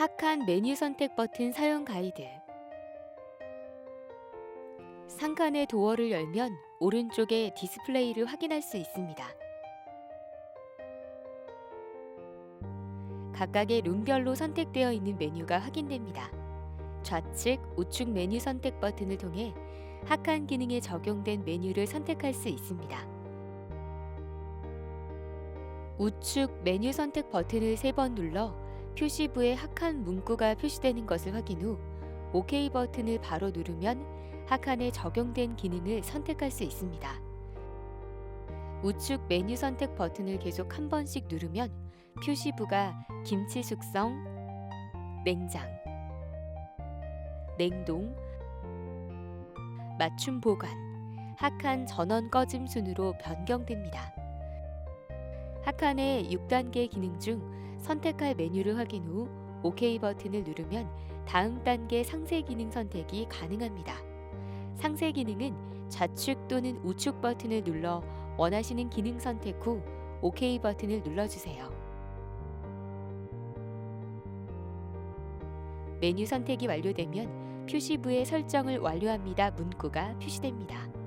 학한 메뉴 선택 버튼 사용 가이드. 상칸의 도어를 열면 오른쪽에 디스플레이를 확인할 수 있습니다. 각각의 룸별로 선택되어 있는 메뉴가 확인됩니다. 좌측, 우측 메뉴 선택 버튼을 통해 학한 기능에 적용된 메뉴를 선택할 수 있습니다. 우측 메뉴 선택 버튼을 세번 눌러 표시부에 학한 문구가 표시되는 것을 확인 후 OK 버튼을 바로 누르면 학한에 적용된 기능을 선택할 수 있습니다. 우측 메뉴 선택 버튼을 계속 한 번씩 누르면 표시부가 김치 숙성, 냉장, 냉동, 맞춤 보관, 학한 전원 꺼짐 순으로 변경됩니다. 학한의 6단계 기능 중 선택할 메뉴를 확인 후 OK 버튼을 누르면 다음 단계 상세 기능 선택이 가능합니다. 상세 기능은 좌측 또는 우측 버튼을 눌러 원하시는 기능 선택 후 OK 버튼을 눌러주세요. 메뉴 선택이 완료되면 표시부에 설정을 완료합니다 문구가 표시됩니다.